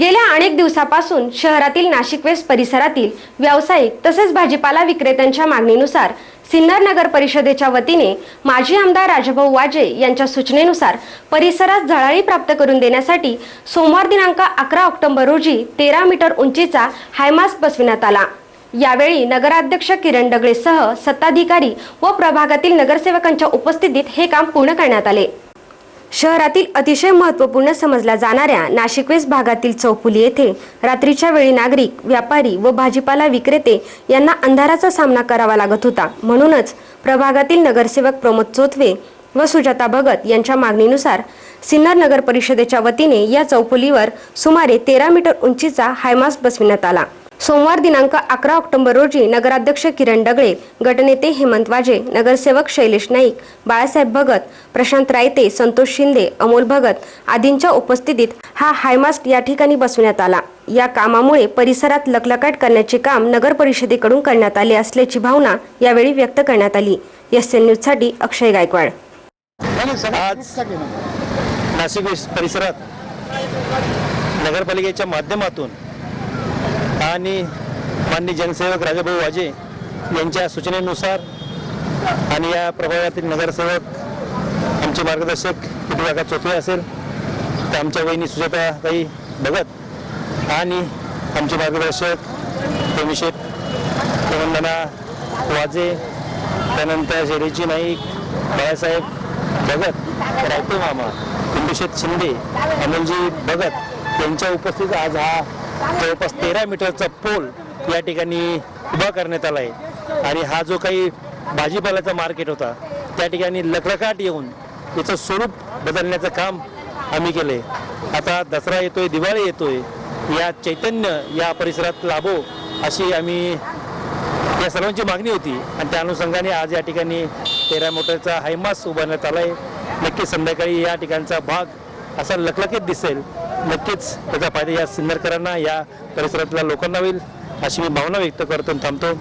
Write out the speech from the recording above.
गेल्या अनेक दिवसापासून शहरातील नाशिक वेस्ट परिसरातील व्यावसायिक तसेच भाजीपाला विक्रेत्यांच्या मागणीनुसार सिन्नर नगर परिषदेच्या वतीने माजी आमदार राजभाऊ वाजे यांच्या सूचनेनुसार परिसरात झळाळी प्राप्त करून देण्यासाठी सोमवार दिनांक अकरा ऑक्टोबर रोजी तेरा मीटर उंचीचा हायमास्क बसविण्यात आला. यावेळी नगराध्यक्ष किरण डगळेसह सत्ताधिकारी व प्रभागातील नगरसेवकांच्या उपस्थितीत हे काम पूर्ण करण्यात आले. शहरातील अतिशय महत्त्वपूर्ण समजल्या जाणाऱ्या नाशिक वेस्ट भागातील चौफुली येथे रात्रीच्या वेळी नागरिक व्यापारी व भाजीपाला विक्रेते यांना अंधाराचा सामना करावा लागत होता. म्हणूनच प्रभागातील नगरसेवक प्रमोद चोथवे व सुजाता भगत यांच्या मागणीनुसार सिन्नर नगर परिषदेच्या वतीने या चौफुलीवर सुमारे तेरा मीटर उंचीचा हायमास्क बसविण्यात आला. सोमवार दिनांक अकरा ऑक्टोबर रोजी नगराध्यक्ष किरण डगळे गटनेते हेमंत वाजे नगरसेवक शैलेश नाईक बाळासाहेब भगत प्रशांत रायते संतोष शिंदे अमोल भगत आदींच्या उपस्थितीत हा हायमास्क या ठिकाणी बसवण्यात आला. या कामामुळे परिसरात लकलकाट करण्याचे काम नगर परिषदेकडून करण्यात आले असल्याची भावना यावेळी व्यक्त करण्यात आली. एस एन न्यूजसाठी अक्षय गायकवाड. आज नाशिक परिसरात नगरपालिकेच्या माध्यमातून आणि माननीय जनसेवक राजाभाऊ वाजे यांच्या सूचनेनुसार आणि या प्रभागातील नगरसेवक आमचे मार्गदर्शक किती काका चोथवे असेल तर आमच्या वहिनी सुजाताताई भगत आणि आमचे मार्गदर्शक पेमिशेट वंदना वाजे त्यानंतर शेरीची नाईक बाळासाहेब भगत रायते मामा पिंटुशेठ शिंदे अमोलजी भगत यांच्या उपस्थित आज हा जवळपास तेरा मीटरचा पोल या ठिकाणी उभा करण्यात आला आहे आणि हा जो काही भाजीपाल्याचा मार्केट होता त्या ठिकाणी लखलखाट येऊन याचं स्वरूप बदलण्याचं काम आम्ही केले आता दसरा येतोय दिवाळी येतोय या चैतन्य या परिसरात लाभो अशी आम्ही या सर्वांची मागणी होती. आणि त्या अनुषंगाने आज या ठिकाणी तेरा मोटरचा हायमास उभारण्यात आला आहे नक्की संध्याकाळी या ठिकाणचा भाग असा लकलकीत दिसेल. नक्कीच त्याचा फायदा या सिन्नरकरांना या परिसरातल्या लोकांना होईल अशी मी भावना व्यक्त करतो थांबतो.